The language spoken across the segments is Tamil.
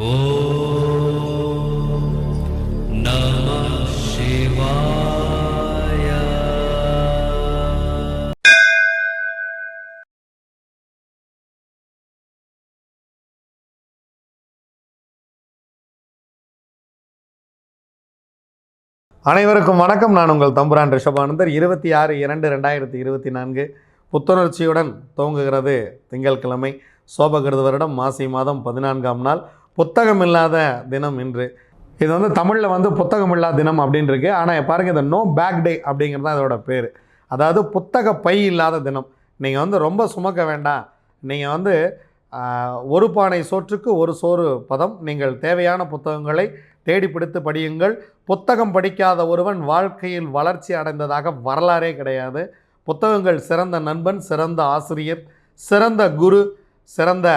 அனைவருக்கும் வணக்கம். நான் உங்கள் தம்புரான் ரிஷபானந்தர். இருபத்தி ஆறு இரண்டு ரெண்டாயிரத்தி இருபத்தி நான்கு புத்துணர்ச்சியுடன் துவங்குகிறது திங்கட்கிழமை சோபகிருத வருடம் மாசி மாதம் பதினான்காம் நாள். புத்தகம் இல்லாத தினம் இன்று. இது வந்து தமிழில் வந்து புத்தகம் இல்லா தினம் அப்படின்னு இருக்கு ஆனால் பாருங்கள் இந்த நோ பேக் டே அப்படிங்கிறது தான் இதோட பேர். அதாவது புத்தக பை இல்லாத தினம். நீங்கள் வந்து ரொம்ப சுமக்க வேண்டாம். நீங்கள் வந்து ஒரு பானை சோற்றுக்கு ஒரு சோறு பதம். நீங்கள் தேவையான புத்தகங்களை தேடி பிடித்து படியுங்கள். புத்தகம் படிக்காத ஒருவன் வாழ்க்கையில் வளர்ச்சி அடைந்ததாக வரலாறே கிடையாது. புத்தகங்கள் சிறந்த நண்பன் சிறந்த ஆசிரியர் சிறந்த குரு சிறந்த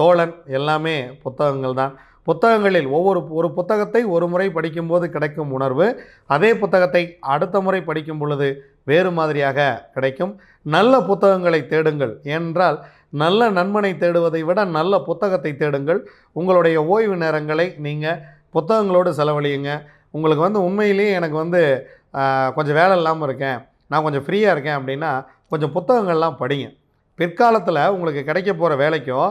தோழன் எல்லாமே புத்தகங்கள் தான். புத்தகங்களில் ஒவ்வொரு ஒரு புத்தகத்தை ஒரு முறை படிக்கும்போது கிடைக்கும் உணர்வு அதே புத்தகத்தை அடுத்த முறை படிக்கும் பொழுது வேறு மாதிரியாக கிடைக்கும். நல்ல புத்தகங்களை தேடுங்கள் ஏனென்றால் நல்ல நண்பனை தேடுவதை விட நல்ல புத்தகத்தை தேடுங்கள். உங்களுடைய ஓய்வு நேரங்களை நீங்கள் புத்தகங்களோடு செலவழியுங்க. உங்களுக்கு வந்து உண்மையிலேயே எனக்கு வந்து கொஞ்சம் வேலை இல்லாமல் இருக்கேன். நான் கொஞ்சம் ஃப்ரீயாக இருக்கேன் அப்படின்னா கொஞ்சம் புத்தகங்கள்லாம் படிங்க. பிற்காலத்தில் உங்களுக்கு கிடைக்க போகிற வேலைக்கோ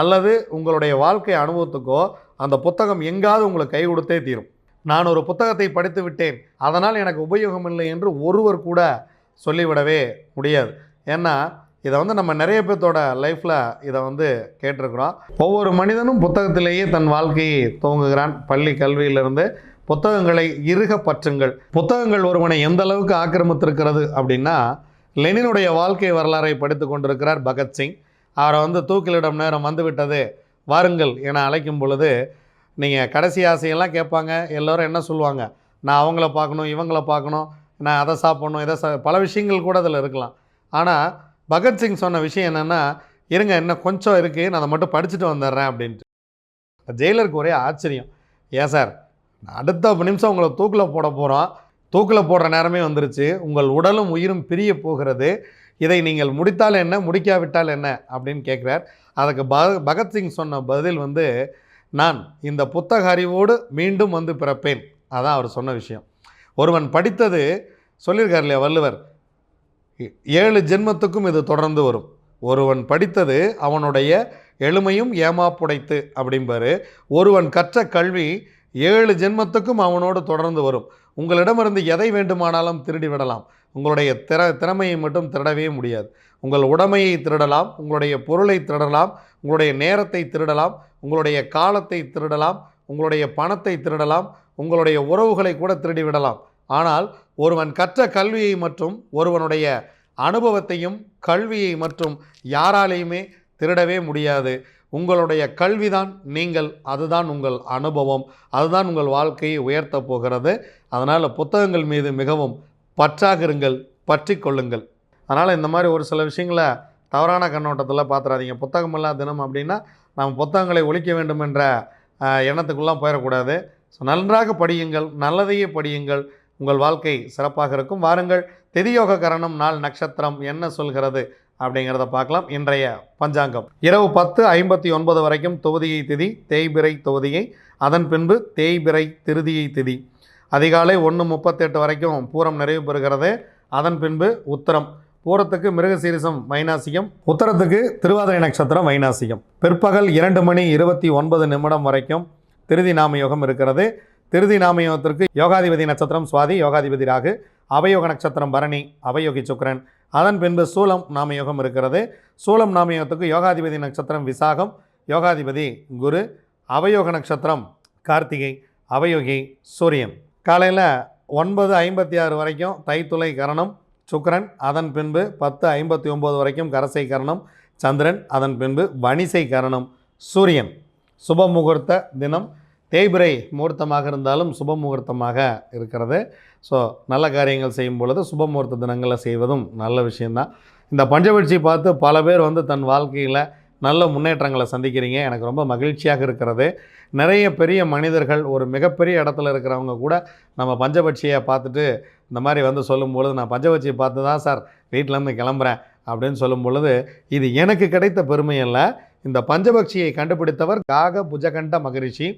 அல்லது உங்களுடைய வாழ்க்கை அனுபவத்துக்கோ அந்த புத்தகம் எங்காவது உங்களுக்கு கை கொடுத்தே தீரும். நான் ஒரு புத்தகத்தை படித்து விட்டேன். அதனால் எனக்கு உபயோகம் இல்லை என்று ஒருவர் கூட சொல்லிவிடவே முடியாது. ஏன்னா இதை வந்து நம்ம நிறைய பேர்த்தோட லைஃப்பில் இதை வந்து கேட்டிருக்கிறோம். ஒவ்வொரு மனிதனும் புத்தகத்திலேயே தன் வாழ்க்கையை துவங்குகிறான். பள்ளி கல்வியிலிருந்து புத்தகங்களை இருக பற்றுங்கள். புத்தகங்கள் ஒருவனை எந்த அளவுக்கு ஆக்கிரமித்திருக்கிறது அப்படின்னா லெனினுடைய வாழ்க்கை வரலாறை படித்து கொண்டிருக்கிறார் பகத்சிங் அவரை வந்து தூக்கிலிடம் நேரம் வந்துவிட்டது வாருங்கள் என அழைக்கும் பொழுது நீங்கள் கடைசி ஆசையெல்லாம் கேட்பாங்க எல்லோரும் என்ன சொல்லுவாங்க? நான் அவங்கள பார்க்கணும் இவங்கள பார்க்கணும் நான் அதை சாப்பிடணும் இதை சா பல விஷயங்கள் கூட அதில் இருக்கலாம். ஆனால் பகத்சிங் சொன்ன விஷயம் என்னென்னா இருங்க இன்னும் கொஞ்சம் இருக்குது நான் அதை மட்டும் படிச்சுட்டு வந்துடுறேன் அப்படின்ட்டு. ஜெயிலருக்கு ஒரே ஆச்சரியம். ஏன் சார் அடுத்த நிமிஷம் உங்களை தூக்கில் போட போகிறோம் தூக்கில் போடுற நேரமே வந்துருச்சு. உங்கள் உடலும் உயிரும் பிரிய போகிறது. இதை நீங்கள் முடித்தால் என்ன முடிக்காவிட்டால் என்ன அப்படின்னு கேட்குறார். அதுக்கு ப பகத்சிங் சொன்ன பதில் வந்து நான் இந்த புத்தக அறிவோடு மீண்டும் வந்து பிறப்பேன். அதான் அவர் சொன்ன விஷயம். ஒருவன் படித்தது சொல்லியிருக்கார் இல்லையா வள்ளுவர்? ஏழு ஜென்மத்துக்கும் இது தொடர்ந்து வரும். ஒருவன் படித்தது அவனுடைய எளிமையும் ஏமாப்புடைத்து அப்படிம்பாரு. ஒருவன் கற்ற கல்வி ஏழு ஜென்மத்துக்கும் அவனோடு தொடர்ந்து வரும். உங்களிடமிருந்து எதை வேண்டுமானாலும் திருடி விடலாம். உங்களுடைய திற திறமையை மட்டும் திருடவே முடியாது. உங்கள் உடமையை திருடலாம். உங்களுடைய பொருளை திருடலாம். உங்களுடைய நேரத்தை திருடலாம். உங்களுடைய காலத்தை திருடலாம். உங்களுடைய பணத்தை திருடலாம். உங்களுடைய உறவுகளை கூட திருடி விடலாம். ஆனால் ஒருவன் கற்ற கல்வியை மற்றும் ஒருவனுடைய அனுபவத்தையும் கல்வியை மற்றும் யாராலையுமே திருடவே முடியாது. உங்களுடைய கல்விதான் நீங்கள் அதுதான் உங்கள் அனுபவம் அதுதான் உங்கள் வாழ்க்கையை உயர்த்தப் போகிறது. அதனால் புத்தகங்கள் மீது மிகவும் பற்றாக இருங்கள் பற்றி கொள்ளுங்கள். அதனால் இந்த மாதிரி ஒரு சில விஷயங்களை தவறான கண்ணோட்டத்தில் பார்த்துறாதீங்க புத்தகம் இல்லாத தினம் அப்படின்னா நம்ம புத்தகங்களை ஒழிக்க வேண்டும் என்ற எண்ணத்துக்குள்ளாம் போயிடக்கூடாது ஸோ நன்றாக படியுங்கள் நல்லதையே படியுங்கள். உங்கள் வாழ்க்கை சிறப்பாக இருக்கும். வாருங்கள். திதியோக கரணம் நாள் நட்சத்திரம் என்ன சொல்கிறது? அப்படிங்கிறத பார்க்கலாம். இன்றைய பஞ்சாங்கம். இரவு பத்து ஐம்பத்தி ஒன்பது வரைக்கும் தொகுதியை திதி தேய்பிறை தொகுதியை அதன் பின்பு தேய்பிறை திருதியை திதி. அதிகாலை ஒன்று முப்பத்தெட்டு வரைக்கும் பூரம் நிறைவு பெறுகிறது. அதன் பின்பு உத்தரம். பூரத்துக்கு மிருகசீரிசம் வைனாசியம் உத்தரத்துக்கு திருவாதிரை நட்சத்திரம் வைனாசியம் பிற்பகல் இரண்டு மணி இருபத்தி ஒன்பது நிமிடம் வரைக்கும் திருதி நாமயோகம் இருக்கிறது. திருதி நாமயோகத்திற்கு யோகாதிபதி நட்சத்திரம் சுவாதி யோகாதிபதி ராகு அவயோக நட்சத்திரம் பரணி அவயோகி சுக்கரன். அதன் பின்பு சூலம் நாமயோகம் இருக்கிறது. சூலம் நாமயோகத்துக்கு யோகாதிபதி நட்சத்திரம் விசாகம். யோகாதிபதி குரு அவயோக நட்சத்திரம் கார்த்திகை அவயோகி சூரியன். காலையில் ஒன்பது ஐம்பத்தி ஆறு வரைக்கும் தைத்துளை கரணம் சுக்கரன் அதன் பின்பு பத்து ஐம்பத்தி ஒம்பது வரைக்கும் கரசை கரணம் சந்திரன் அதன் பின்பு வணிசை கரணம் சூரியன். சுப முகூர்த்த தினம் தேய்பிரை முகூர்த்தமாக இருந்தாலும் சுப முகூர்த்தமாக இருக்கிறது. ஸோ நல்ல காரியங்கள் செய்யும் பொழுது சுப முகூர்த்த தினங்களில் செய்வதும் நல்ல விஷயந்தான் இந்த பஞ்சபட்சி பார்த்து பல பேர் வந்து தன் வாழ்க்கையில் நல்ல முன்னேற்றங்களை சந்திக்கிறீங்க. எனக்கு ரொம்ப மகிழ்ச்சியாக இருக்கிறது. நிறைய பெரிய மனிதர்கள் ஒரு மிகப்பெரிய இடத்துல இருக்கிறவங்க கூட நம்ம பஞ்சபட்சியை பார்த்துட்டு இந்த மாதிரி வந்து சொல்லும் பொழுது நான் பஞ்சபட்சியை பார்த்து தான் சார் வீட்டிலேருந்து கிளம்புறேன் அப்படின்னு சொல்லும் பொழுது இது எனக்கு கிடைத்த பெருமை அல்ல. இந்த பஞ்சபக்ஷியை கண்டுபிடித்தவர் காக புஜகண்ட மகரிஷி.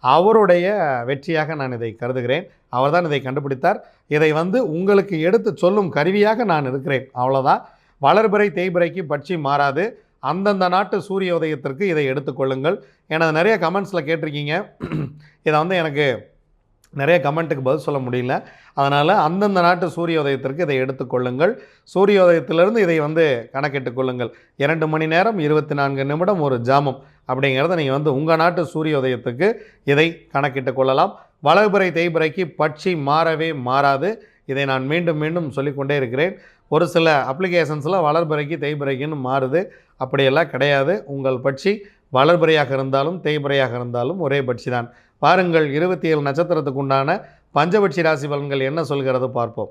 அவருடைய வெற்றியாக நான் இதை கருதுகிறேன். அவர்தான் இதை கண்டுபிடித்தார். இதை வந்து உங்களுக்கு எடுத்து சொல்லும் கருவியாக நான் இருக்கிறேன். அவ்வளோதான் வளர்பிறை தேய்பிறைக்கு பட்சி மாறாது. அந்தந்த நாட்டு சூரிய உதயத்திற்கு இதை எடுத்துக்கொள்ளுங்கள் எனது நிறைய கமெண்ட்ஸில் கேட்டிருக்கீங்க. இதை வந்து எனக்கு நிறைய கமெண்ட்டுக்கு பதில் சொல்ல முடியல. அதனால் அந்தந்த நாட்டு சூரிய உதயத்திற்கு இதை எடுத்துக்கொள்ளுங்கள் சூரிய உதயத்திலிருந்து இதை வந்து கணக்கிட்டுக் கொள்ளுங்கள். இரண்டு மணி நேரம் இருபத்தி நான்கு நிமிடம் ஒரு ஜாமம். அப்படிங்கிறத நீங்கள் வந்து உங்கள் நாட்டு சூரிய உதயத்துக்கு இதை கணக்கிட்டு கொள்ளலாம். வளர்பிறை தேய்பிறைக்கு பட்சி மாறவே மாறாது. இதை நான் மீண்டும் மீண்டும் சொல்லிக்கொண்டே இருக்கிறேன். ஒரு சில அப்ளிகேஷன்ஸில் வளர்பிறைக்கு தேய்பிறைக்குன்னு மாறுது. அப்படியெல்லாம் கிடையாது. உங்கள் பட்சி வளர்பிறையாக இருந்தாலும் தேய்பிறையாக இருந்தாலும் ஒரே பட்சி தான். பாருங்கள் இருபத்தி ஏழு நட்சத்திரத்துக்கு உண்டான பஞ்சபட்சி ராசி பலன்கள் என்ன சொல்கிறது பார்ப்போம்.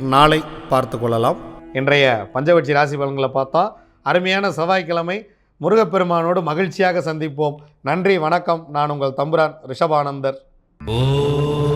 நாளை பார்த்து கொள்ளலாம். இன்றைய பஞ்சவட்சி ராசி பலன்களை பார்த்தா அருமையான செவ்வாய்க்கிழமை முருகப்பெருமானோடு மகிழ்ச்சியாக சந்திப்போம். நன்றி வணக்கம். நான் உங்கள் தம்புரான் ரிஷபானந்தர். ஓம்